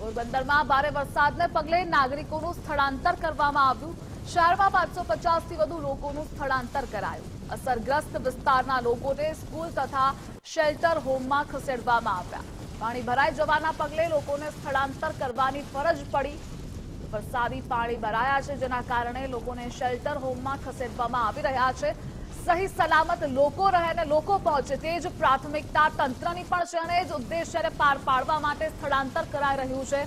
પોરબંદરમાં ભારે વરસાદને પગલે નાગરિકોનું સ્થળાંતર કરવામાં આવ્યું. શહેરમાં પાંચસો પચાસથી વધુ લોકોનું સ્થળાંતર કરાયું. અસરગ્રસ્ત વિસ્તારના લોકોને સ્કૂલ તથા શેલ્ટર હોમમાં ખસેડવામાં આવ્યા. પાણી ભરાઈ જવાના પગલે લોકોને સ્થળાંતર કરવાની ફરજ પડી. વરસાદી પાણી ભરાયા છે, જેના કારણે લોકોને શેલ્ટર હોમમાં ખસેડવામાં આવી રહ્યા છે. સહી સલામત લોકો રહે અને લોકો પહોંચે તે જ પ્રાથમિકતા તંત્રની પણ છે અને જ ઉદ્દેશ્યને પાર પાડવા માટે સ્થળાંતર કરાઈ રહ્યું છે.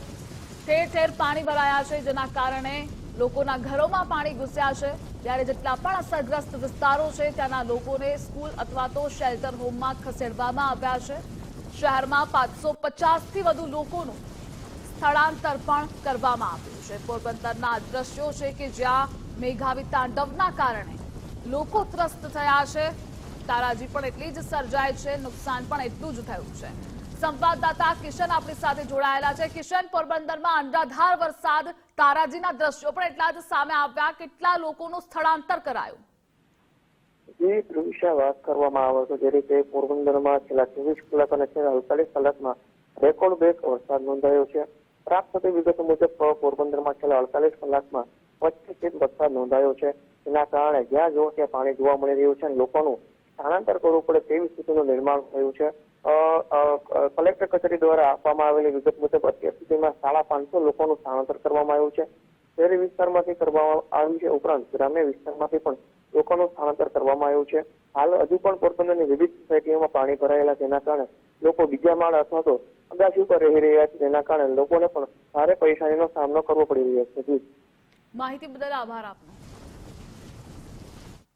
ઠેર ઠેર પાણી ભરાયા છે, જેના કારણે લોકોના ઘરોમાં પાણી ઘૂસ્યા છે. ત્યારે જેટલા પણ અસરગ્રસ્ત વિસ્તારો છે, ત્યાંના લોકોને સ્કૂલ અથવા તો શેલ્ટર હોમમાં ખસેડવામાં આવ્યા છે. શહેરમાં પાંચસો પચાસથી વધુ લોકોનું સ્થળાંતર પણ કરવામાં આવ્યું છે. પોરબંદરના દ્રશ્યો છે કે જ્યાં મેઘાવી તાંડવના કારણે લોકો ત્રસ્ત થયા છે. તારાજી પણ એટલી જ સર્જાય છે. નુકસાન પણ એટલું જ થયું છે. સંવાદદાતા કિશન આપણી સાથે જોડાયેલા છે. કિશન, પોરબંદરમાં અંડાધાર વરસાદ. તારાજીના દ્રશ્યો પણ એટલા જ સામે આવ્યા. કેટલા લોકોનું સ્થળાંતર કરાયું? જે વિશે વાત કરવામાં આવે તો જે રીતે પોરબંદરમાં છેલ્લા ચોવીસ કલાક અને છેલ્લા અડતાલીસ કલાકમાં રેકોર્ડ બ્રેક વરસાદ નોંધાયો છે. પ્રાપ્ત થતી વિગતો મુજબ, પોરબંદરમાં છેલ્લા અડતાલીસ કલાકમાં પચીસ ઇંચ વરસાદ નોંધાયો છે. એના કારણે જ્યાં જુઓ ત્યાં પાણી જોવા મળી રહ્યું છે અને લોકોનું સ્થળાંતર કરવું પડે તેવી સ્થિતિનું નિર્માણ થયું છે. કલેક્ટર કચેરી દ્વારા આપવામાં આવેલી વિગત મુજબ અત્યાર સુધીમાં સાડા પાંચસો લોકોનું સ્થળાંતર કરવામાં આવ્યું છે. શહેરી વિસ્તારમાંથી કરવામાં આવ્યું છે ઉપરાંત ગ્રામ્ય વિસ્તારમાંથી પણ લોકોનું સ્થળાંતર કરવામાં આવ્યું છે. હાલ હજુ પણ પોરબંદરની વિવિધ સોસાયટીઓમાં પાણી ભરાયેલા તેના કારણે લોકો બીજા માળ અથવા તો અગાસી ઉપર રહી રહ્યા છે. તેના કારણે લોકોને પણ ભારે પરેશાનીનો સામનો કરવો પડી રહ્યો છે. માહિતી બદલ આભાર આપનો.